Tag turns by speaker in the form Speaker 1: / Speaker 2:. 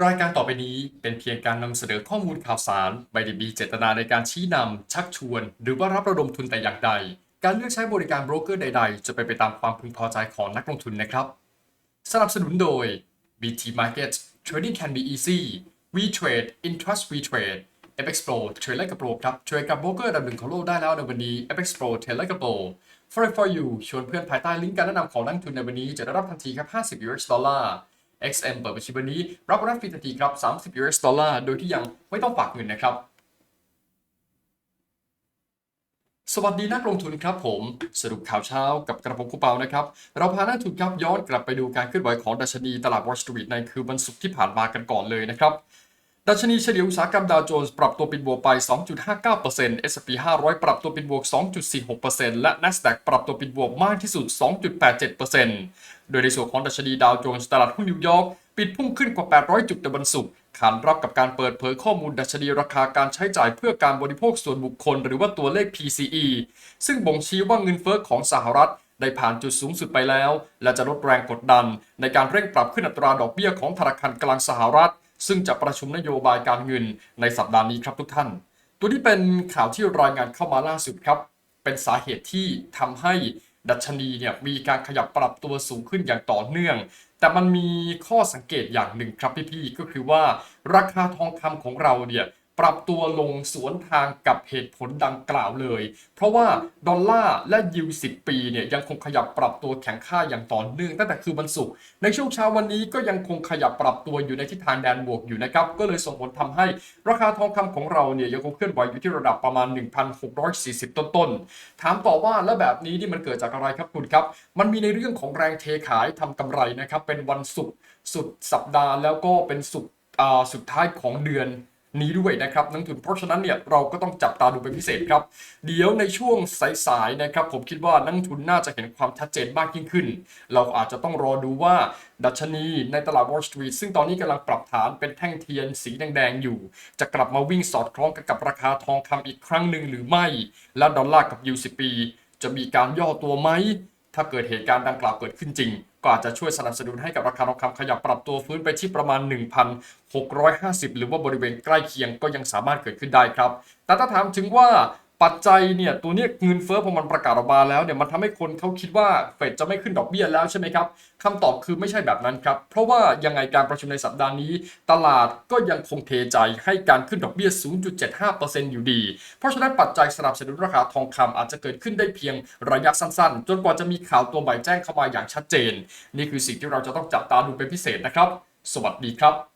Speaker 1: รายการต่อไปนี้เป็นเพียงการนำเสนอข้อมูลข่าวสาร ไม่ได้มีเจตนาในการชี้นำ ชักชวน หรือว่ารับระดมทุนแต่อย่างใด การเลือกใช้บริการโบรกเกอร์ใด ๆ จะเป็นไปตามความพึงพอใจของนักลงทุนนะครับ สนับสนุนโดย BT Market Trading can be easy We Trade in Trust We Trade FX Pro เทรดและกับโปรครับเทรดกับโบรกเกอร์อันดับหนึ่งของโลกได้แล้วในวันนี้ FX Pro เทรดและกับโปร For for you ชวนเพื่อนภายใต้ลิงก์การแนะนำของนักลงทุนในวันนี้จะได้รับทันทีครับ50 US ดอลลาร์ XM เปิดบัญชีวันนี้ รับรับฟรีทันทีครับ 30 US ดอลลาร์ โดยที่ยังไม่ต้องฝากเงินนะครับ สวัสดีนักลงทุนครับผม สรุปข่าวเช้ากับกระผมคูเปานะครับ เราพานักทุนครับย้อนกลับไปดูการเคลื่อนไหวของดัชนีตลาดวอลสตรีทในคืนวันศุกร์ที่ผ่านมากันก่อนเลยนะครับ ดัชนีเฉลี่ยอุตสาหกรรมดาวโจนส์ปรับตัวป็นบวกไป 2.59% S&P 500 ปรับตัวป็นบวก 2.46%และ NASDAQ ปรับตัวป็นบวกมากที่สุด 2.87%โดยในส่วนของดัชนีดาวโจนส์ตลาดหุ้นนิวยอร์กปิดพุ่งขึ้นกว่า 800 จุดในวันศุกร์ขานรับกับการเปิดเผยข้อมูลดัชนีราคาการใช้จ่ายเพื่อการบริโภคส่วนบุคคล หรือว่าตัวเลข PCE ซึ่งบ่งชี้ว่าเงินเฟ้อของสหรัฐได้ผ่านจุดสูงสุดไปแล้ว และจะลดแรงกดดัน ในการเร่งปรับขึ้นอัตราดอกเบี้ยของธนาคารกลางสหรัฐ ซึ่งจะประชุมนโยบายการเงินในสัปดาห์นี้ครับทุกท่าน ตัวนี้เป็นข่าวที่รายงานเข้ามาล่าสุดครับ เป็นสาเหตุที่ทำให้ดัชนีเนี่ยมีการขยับปรับตัวสูงขึ้นอย่างต่อเนื่อง แต่มันมีข้อสังเกตอย่างหนึ่งครับพี่ๆก็คือว่าราคาทองคำของเราเนี่ย ปรับตัวลงสวนทางกับเหตุผลดังกล่าวเลย เพราะว่าดอลลาร์และยิว10 ปีเนี่ยยังคงขยับปรับตัวแข็งค่าอย่างต่อเนื่องตั้งแต่คืนวันศุกร์ในช่วงเช้าวันนี้ก็ยังคงขยับปรับตัวอยู่ในทิศทางแดนบวกอยู่นะครับก็เลยส่งผลทำให้ราคาทองคำของเราเนี่ยยังคงเคลื่อนไหวอยู่ที่ระดับประมาณ 1,640 ต้นๆถามต่อว่าแล้วแบบนี้นี่มันเกิดจากอะไรครับคุณครับ มันมีในเรื่องของแรงเทขายทำกำไรนะครับเป็นวันศุกร์สุดสัปดาห์แล้วก็เป็นสุดสุดท้ายของเดือน นี้ด้วยนะครับนักทุนเพราะฉะนั้นเนี่ยเราก็ต้องจับตาดูเป็นพิเศษครับ เดี๋ยวในช่วงสายๆนะครับผมคิดว่านักทุนน่าจะเห็นความชัดเจนมากยิ่งขึ้น เราอาจจะต้องรอดูว่าดัชนีในตลาด Wall Street ซึ่งตอนนี้กำลังปรับฐานเป็นแท่งเทียนสีแดงๆอยู่ จะกลับมาวิ่งสอดคล้องกับราคาทองคำอีกครั้งหนึ่งหรือไม่ และดอลลาร์กับยู10ปีจะมีการย่อตัวไหมถ้าเกิดเหตุการณ์ดังกล่าวเกิดขึ้นจริง ก็อาจจะช่วยสนับสนุนให้กับราคาทองคำขยับปรับตัวฟื้นไปที่ประมาณ 1,650 หรือว่าบริเวณใกล้เคียงก็ยังสามารถเกิดขึ้นได้ครับ แต่ถ้าถามถึงว่า ปัจจัยเนี่ยตัวนี้เงินเฟ้อพอมันประกาศออกมาแล้วเนี่ยมันทำให้คนเขาคิดว่าเฟดจะไม่ขึ้นดอกเบี้ยแล้วใช่ไหมครับคำตอบคือไม่ใช่แบบนั้นครับ เพราะว่ายังไงการประชุมในสัปดาห์นี้ ตลาดก็ยังคงเทใจให้การขึ้นดอกเบี้ย 0.75%อยู่ดี เพราะฉะนั้นปัจจัยสนับสนุนราคาทองคำอาจจะเกิดขึ้นได้เพียงระยะสั้นๆ จนกว่าจะมีข่าวตัวใหม่แจ้งเข้ามาอย่างชัดเจน นี่คือสิ่งที่เราจะต้องจับตาดูเป็นพิเศษนะครับ สวัสดีครับ